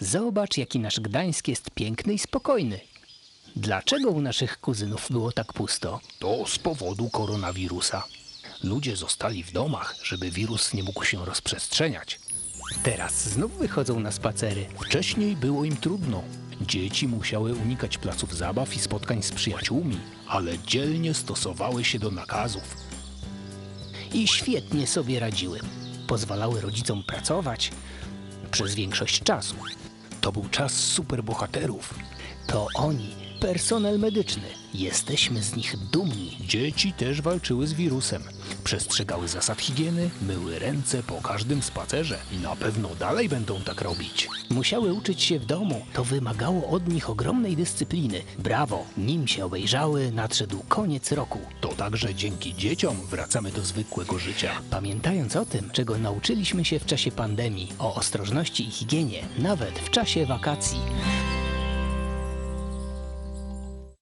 Zobacz, jaki nasz Gdańsk jest piękny i spokojny. Dlaczego u naszych kuzynów było tak pusto? To z powodu koronawirusa. Ludzie zostali w domach, żeby wirus nie mógł się rozprzestrzeniać. Teraz znów wychodzą na spacery. Wcześniej było im trudno. Dzieci musiały unikać placów zabaw i spotkań z przyjaciółmi, ale dzielnie stosowały się do nakazów. I świetnie sobie radziły. Pozwalały rodzicom pracować przez większość czasu. To był czas superbohaterów. To oni, personel medyczny. Jesteśmy z nich dumni. Dzieci też walczyły z wirusem. Przestrzegały zasad higieny, myły ręce po każdym spacerze i na pewno dalej będą tak robić. Musiały uczyć się w domu. To wymagało od nich ogromnej dyscypliny. Brawo! Nim się obejrzały, nadszedł koniec roku. To także dzięki dzieciom wracamy do zwykłego życia. Pamiętając o tym, czego nauczyliśmy się w czasie pandemii, o ostrożności i higienie, nawet w czasie wakacji.